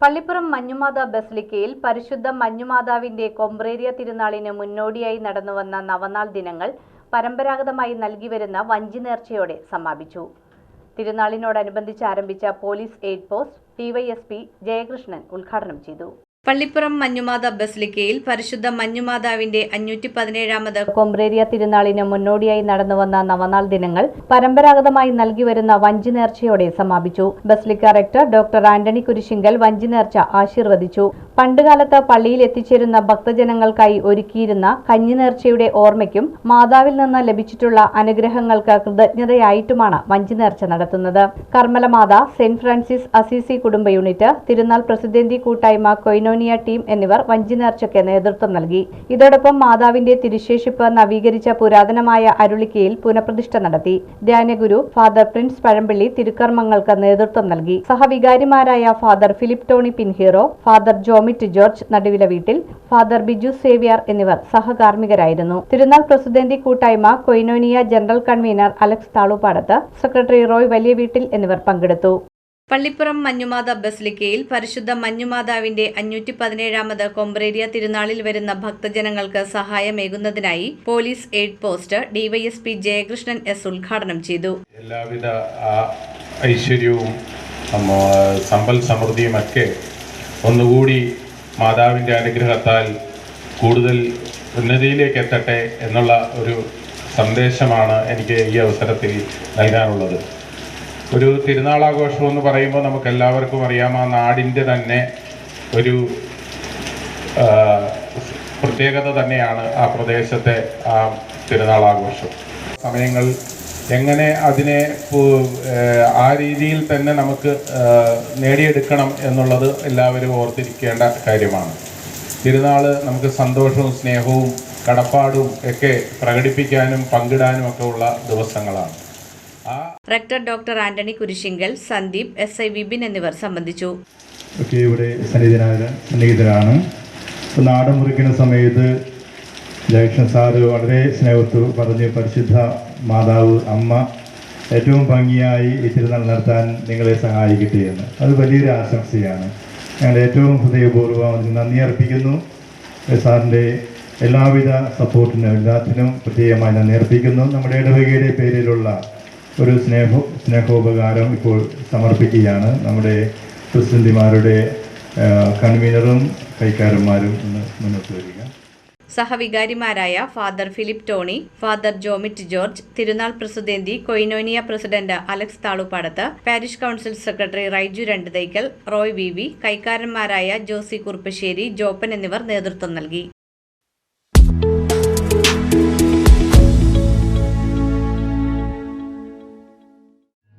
പള്ളിപ്പുറം മഞ്ഞുമാത ബസലിക്കയിൽ പരിശുദ്ധ മഞ്ഞുമാതാവിന്റെ കൊമ്പ്രേരിയ തിരുനാളിന് മുന്നോടിയായി നടന്നുവന്ന നവനാൾ ദിനങ്ങൾ പരമ്പരാഗതമായി നൽകിവരുന്ന വഞ്ചി നേർച്ചയോടെ സമാപിച്ചു. തിരുനാളിനോടനുബന്ധിച്ച് ആരംഭിച്ച police aid post DYSP Jayakrishnan ഉദ്ഘാടനം ചെയ്തു. പള്ളിപ്പുറം മഞ്ഞുമാത ബസലിക്കയിൽ പരിശുദ്ധ മഞ്ഞുമാതാവിന്റെ അഞ്ഞൂറ്റി പതിനേഴാമത് കൊമ്പ്രേരിയ തിരുനാളിന് മുന്നോടിയായി നടന്നുവന്ന നവനാൾ ദിനങ്ങൾ പരമ്പരാഗതമായി നൽകി വരുന്ന വഞ്ചി നേർച്ചയോടെ സമാപിച്ചു basilica rector doctor Antony Kurisingal വഞ്ചി നേർച്ച ആശീർവദിച്ചു. പണ്ടുകാലത്ത് പള്ളിയിൽ എത്തിച്ചേരുന്ന ഭക്തജനങ്ങൾക്കായി ഒരുക്കിയിരുന്ന കഞ്ഞി നേർച്ചയുടെ ഓർമ്മയ്ക്കും മാതാവിൽ നിന്ന് ലഭിച്ചിട്ടുള്ള അനുഗ്രഹങ്ങൾക്ക് കൃതജ്ഞതയായിട്ടുമാണ് വഞ്ചി നേർച്ച നടത്തുന്നത്. കർമ്മലമാത സെന്റ് ഫ്രാൻസിസ് അസീസി കുടുംബ യൂണിറ്റ് തിരുനാൾ പ്രസിദ്ധന്തി കൂട്ടായ്മ കൊയിനോനിയ ടീം എന്നിവർ വഞ്ചി നേർച്ചയ്ക്ക് നേതൃത്വം നൽകി. ഇതോടൊപ്പം മാതാവിന്റെ തിരുശേഷിപ്പ് നവീകരിച്ച പുരാതനമായ അരുളിക്കയിൽ പുനഃപ്രതിഷ്ഠ നടത്തി. ധ്യാനഗുരു ഫാദർ പ്രിൻസ് പഴമ്പള്ളി തിരുക്കർമ്മങ്ങൾക്ക് നേതൃത്വം നൽകി. സഹവികാരിമാരായ father Philip Tony Pinheiro father Jomit George Naduvilaveettil father Biju Xavier എന്നിവർ സഹകാർമ്മികരായിരുന്നു. തിരുനാൾ പ്രസിഡന്റി കൂട്ടായ്മ Koinonia general convener Alex Thalupadath secretary Roy Valiyaveettil എന്നിവർ പങ്കെടുത്തു. പള്ളിപ്പുറം മഞ്ഞുമാത ബസലിക്കയിൽ പരിശുദ്ധ മഞ്ഞുമാതാവിന്റെ അഞ്ഞൂറ്റി പതിനേഴാമത് കൊമ്പ്രേരിയ തിരുനാളിൽ വരുന്ന ഭക്തജനങ്ങൾക്ക് സഹായമേകുന്നതിനായി police aid post DYSP Jayakrishnan S ഉദ്ഘാടനം ചെയ്തു. എല്ലാവിധ ഐശ്വര്യവും സമ്പൽ സമൃദ്ധിയുമൊക്കെ ഒന്നുകൂടി മാതാവിന്റെ അനുഗ്രഹത്താൽ കൂടുതൽ ഉന്നതിയിലേക്ക് എത്തട്ടെ എന്നുള്ള ഒരു സന്ദേശമാണ് എനിക്ക് ഈ അവസരത്തിൽ നൽകാനുള്ളത്. ഒരു തിരുനാളാഘോഷം എന്ന് പറയുമ്പോൾ നമുക്ക് എല്ലാവർക്കും അറിയാം ആ നാടിന്റെ തന്നെ ഒരു പ്രത്യേകത തന്നെയാണ് ആ പ്രദേശത്തെ ആ തിരുനാളാഘോഷം. സമയങ്ങൾ എങ്ങനെ അതിനെ ആ രീതിയിൽ തന്നെ നമുക്ക് നേടിയെടുക്കണം എന്നുള്ളത് എല്ലാവരും ഓർത്തിരിക്കേണ്ട കാര്യമാണ്. തിരുനാൾ നമുക്ക് സന്തോഷവും സ്നേഹവും കടപ്പാടും ഒക്കെ പ്രകടിപ്പിക്കാനും പങ്കിടാനും ഒക്കെ ഉള്ള ദിവസങ്ങളാണ്. Rector doctor Antony Kurisingal Sandeep S I Vipin എന്നിവർ സംബന്ധിച്ചു. ഒക്കെ ഇവിടെ സന്നിഹിതരാണ്. നാടൻ മുറിക്കുന്ന സമയത്ത് ജയകൃഷ്ണൻ സാറ് വളരെ സ്നേഹത്തോട് പറഞ്ഞ് പരിശുദ്ധ മാതാവ് അമ്മ ഏറ്റവും ഭംഗിയായി ഈ തിരുനാൾ നടത്താൻ നിങ്ങളെ സഹായിക്കട്ടെ എന്ന്. അത് വലിയൊരു ആശംസയാണ്. ഞങ്ങൾ ഏറ്റവും ഹൃദയപൂർവം നന്ദി അർപ്പിക്കുന്നു. സാറിന്റെ എല്ലാവിധ സപ്പോർട്ടിനും എല്ലാത്തിനും പ്രത്യേകമായി നന്ദി അർപ്പിക്കുന്നു. നമ്മുടെ ഇടവകയുടെ പേരിലുള്ള ഒരു സ്നേഹ സ്നേഹോപകാരം ഇപ്പോൾ സമർപ്പിക്കുകയാണ്. നമ്മുടെ പ്രസിഡന്റിമാരുടെ കൺവീനറും കൈക്കാരന്മാരും ഒന്ന് മുന്നോട്ട് വരിക. സഹവികാരിമാരായ father Philip Tony father Jomit George തിരുനാൾ പ്രസിദ്ധേന്തി Koinonia president Alex Thalupadath parish council secretary Raiju Randuthaikkal Roy V V കൈക്കാരന്മാരായ Josy Kuruppassery Joppan എന്നിവർ നേതൃത്വം നൽകി.